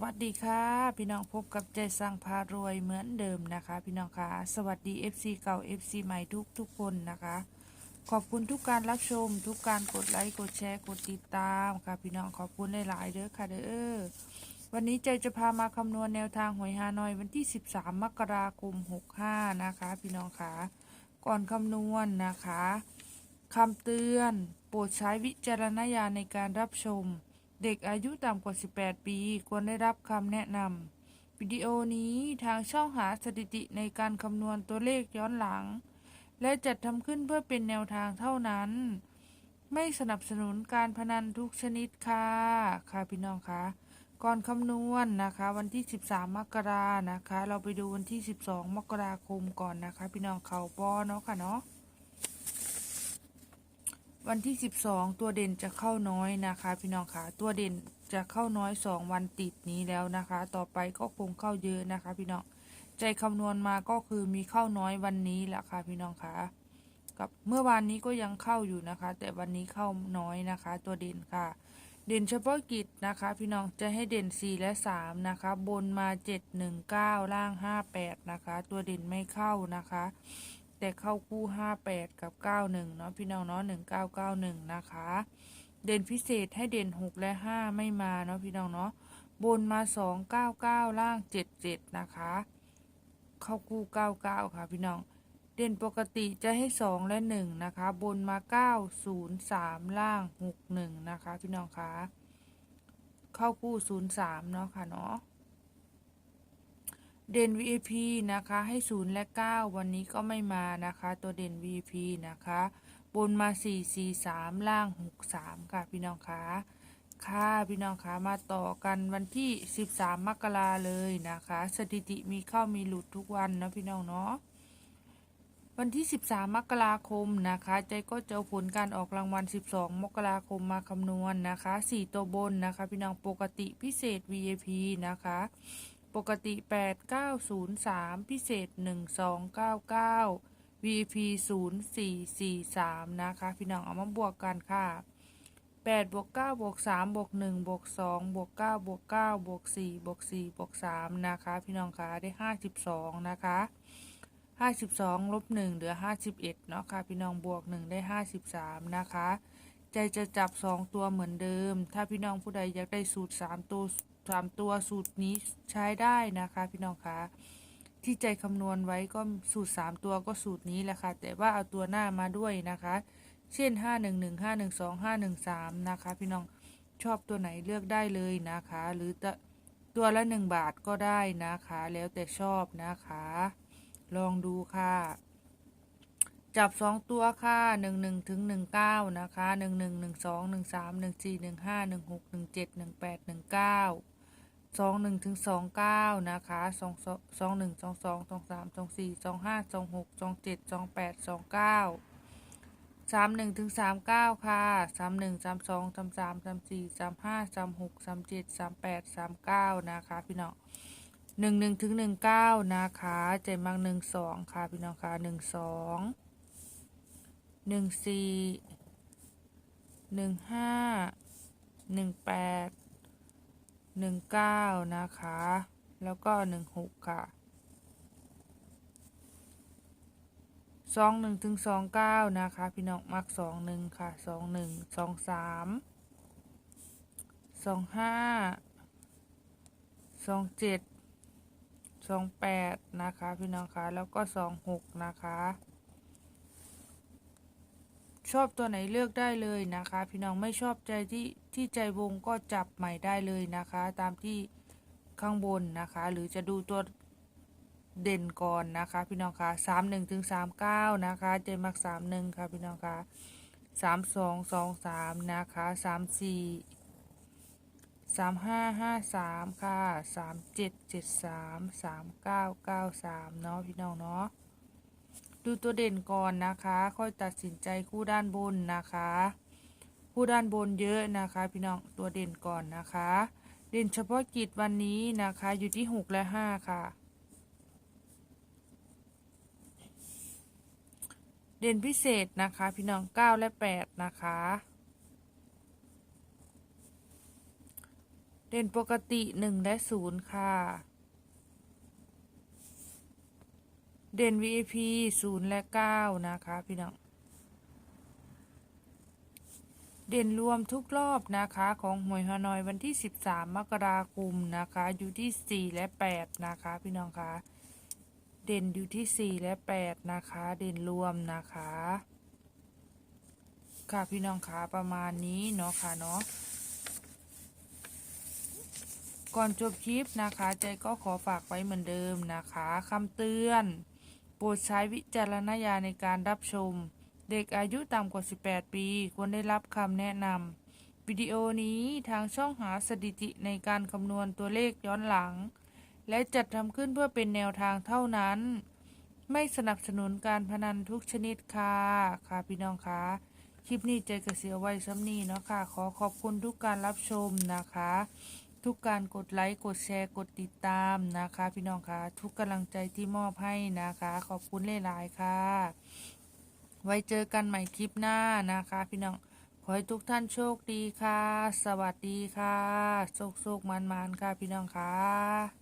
วัสดีค่ะ พี่น้องพบกับใจสร้างพารวยเหมือนเดิมนะคะ พี่น้องคะสวัสดี FC เก่า FC ใหม่ทุกทุกคนนะคะ ขอบคุณทุกการรับชม ทุกการกดไลค์กดแชร์กดติดตามค่ะ พี่น้องขอบคุณหลายๆเด้อค่ะเด้อวันนี้ใจจะพามาคำนวณแนวทางหวยฮานอยวันที่ 13 มกราคม 65 นะคะ พี่น้องคะก่อนคำนวณนะคะคำเตือน โปรดใช้วิจารณญาณในการรับชม เด็กอายุต่ำกว่า 18 ปี ควรได้รับคำแนะนำวิดีโอนี้ทางช่องหาสถิติในการคำนวณตัวเลขย้อนหลัง และจัดทำขึ้นเพื่อเป็นแนวทางเท่านั้น ไม่สนับสนุนการพนันทุกชนิดค่ะ ค่ะพี่น้องคะก่อนคำนวณนะคะ วันที่ 13 มกรานะคะ เราไปดูวันที่ 12 มกราคมก่อนนะคะ พี่น้องเขาปอเนาะค่ะเนาะ วันที่ 12 ตัวเด่นจะเข้าน้อยนะคะ พี่น้องคะตัวเด่นจะเข้าน้อย 2 วันติดนี้แล้วนะคะ ต่อไปก็คงเข้าเยอะนะคะ พี่น้องใจคำนวณมาก็คือมีเข้าน้อยวันนี้แหละค่ะพี่น้องคะกับเมื่อวานนี้ก็ยังเข้าอยู่นะคะ แต่วันนี้เข้าน้อยนะคะ ตัวเด่นค่ะ เด่นเฉพาะกิจนะคะ พี่น้องจะให้เด่น 4 และ 3 นะคะ บนมา 7 1 9 ล่าง 58 นะคะ ตัวเด่นไม่เข้านะคะ แต่เข้าคู่ 58 กับ 91 เนาะพี่น้องเนาะ1991 นะคะ เด่นพิเศษให้เด่น 6 และ 5 ไม่มาเนาะพี่น้องเนาะบนมา 299 ล่าง 77 นะคะ เข้าคู่ 99 ค่ะพี่น้อง เด่นปกติจะให้ 2 และ 1 นะคะ บนมา 903 ล่าง 61 นะคะ พี่น้องคะเข้าคู่ 03 เนาะค่ะเนาะ เด่น VIP นะคะ ให้ 0 และ 9 วันนี้ก็ไม่มานะคะ ตัวเด่น VIP นะคะ บนมา 4 4 3 ล่าง 6 3 ค่ะ พี่น้องคะค่ะ พี่น้องคะมาต่อกันวันที่ 13 มกราเลยนะคะ สถิติมีเข้ามีหลุดทุกวันนะพี่น้องเนาะวันที่ 13 มกราคมนะคะ ใจก็จะเอผลการออกรางวัล 12 มกราคมมาคำนวณนะคะ 4 ตัวบนนะคะ พี่น้องปกติพิเศษ VIP นะคะ ปกติ 8903 พิเศษ 1299 VP 0443 นะคะ พี่น้องเอามาบวกกันค่ะ 8 บวก 9 บวก 3 บวก 1 บวก 2 บวก 9 บวก 9 บวก 4 บวก 4 บวก 3 นะคะ พี่น้องคะได้ 52 นะคะ 52 ลบ 1 เหลือ 51 เนาะค่ะ พี่น้องบวก 1 ได้ 53 นะคะ ใจจะจับ 2 ตัวเหมือนเดิม ถ้าพี่น้องผู้ใดอยากได้สูตร 3 ตัว สามตัวสูตรนี้ใช้ได้นะคะพี่น้องคะที่ใจคำนวณไว้ก็สูตรสามตัวก็สูตรนี้แหละค่ะ แต่ว่าเอาตัวหน้ามาด้วยนะคะ เช่นห้าหนึ่งหนึ่งห้าหนึ่งสองห้าหนึ่งสามนะคะ พี่น้องชอบตัวไหนเลือกได้เลยนะคะ หรือตัวละหนึ่งบาทก็ได้นะคะ แล้วแต่ชอบนะคะ ลองดูค่ะจับสองตัวค่ะหนึ่งหนึ่งถึงหนึ่งเก้านะคะหนึ่งหนึ่งหนึ่งสองหนึ่งสามหนึ่งสี่หนึ่งห้าหนึ่งหกหนึ่งเจ็ดหนึ่งแปดหนึ่งเก้า สองหนึ่งถึงสองเก้านะคะสองสองสองหนึ่งสองสองสองสามสองสี่สองห้าสองหกสองเจ็ดสองแปดสองเก้าสามหนึ่งถึงสามเก้าค่ะสามหนึ่งสามสองสามสามสามสี่สามห้าสามหกสามเจ็ดสามแปดสามเก้านะคะพี่น้องหนึ่งหนึ่งถึงหนึ่งเก้านะคะใจมังหนึ่งสองค่ะพี่น้องค่ะหนึ่งสองหนึ่งสี่หนึ่งห้าหนึ่งแปด หนึ่งเก้านะคะ แล้วก็หนึ่งหกค่ะสองหนึ่งถึงสองเก้านะคะ พี่น้องมักสองหนึ่งค่ะสองหนึ่งสองสามสองห้าสองเจ็ดสองแปดนะคะ พี่น้องคะแล้วก็สองหกนะคะ ชอบตัวไหนเลือกได้เลยนะคะ พี่น้องไม่ชอบใจที่ที่ใจวงก็จับใหม่ได้เลยนะคะ ตามที่ข้างบนนะคะ หรือจะดูตัวเด่นก่อนนะคะ พี่น้องคะสามหนึ่งถึงสามเก้านะคะ เจมักสามหนึ่งค่ะพี่น้องคะสามสองสองสามนะคะสามสี่สามห้าห้าสามค่ะสามเจ็ดเจ็ดสามสามเก้าเก้าสามเนาะพี่น้องเนาะ ดูตัวเด่นก่อนนะคะ ค่อยตัดสินใจคู่ด้านบนนะคะ คู่ด้านบนเยอะนะคะ พี่น้องตัวเด่นก่อนนะคะ เด่นเฉพาะกิจวันนี้นะคะ อยู่ที่หกและห้าค่ะ เด่นพิเศษนะคะ พี่น้องเก้าและแปดนะคะเด่นปกติหนึ่งและศูนย์ค่ะ เด่น VIP ศูนย์และเก้านะคะ พี่น้องเด่นรวมทุกรอบนะคะของหวยฮานอยวันที่ 13 มกราคมนะคะ อยู่ที่ 4 และ 8 นะคะ พี่น้องคะเด่นอยู่ที่ 4 และ 8 นะคะ เด่นรวมนะคะ ค่ะพี่น้องคะประมาณนี้เนาะค่ะเนาะก่อนจบคลิปนะคะ ใจก็ขอฝากไว้เหมือนเดิมนะคะคำเตือน ปรดใช้วิจารณญาณในการรับชม เด็กอายุต่ำกว่า 18 ปี ควรได้รับคำแนะนำวิดีโอนี้ทางช่องหาสถิติในการคำนวณตัวเลขย้อนหลัง และจัดทำขึ้นเพื่อเป็นแนวทางเท่านั้น ไม่สนับสนุนการพนันทุกชนิดค่ะค่ะพี่น้องคะคลิปนี้ใจกระเสียไว้ซ้ำนี้เนาะค่ะ ขอขอบคุณทุกการรับชมนะคะ ทุกการกดไลค์ กดแชร์ กดติดตามนะคะ พี่น้องคะทุกกำลังใจที่มอบให้นะคะ ขอบคุณหลายๆค่ะ ไว้เจอกันใหม่คลิปหน้านะคะ พี่น้อง ขอให้ทุกท่านโชคดีค่ะ สวัสดีค่ะ โชคโชคมันๆค่ะ พี่น้องค่ะ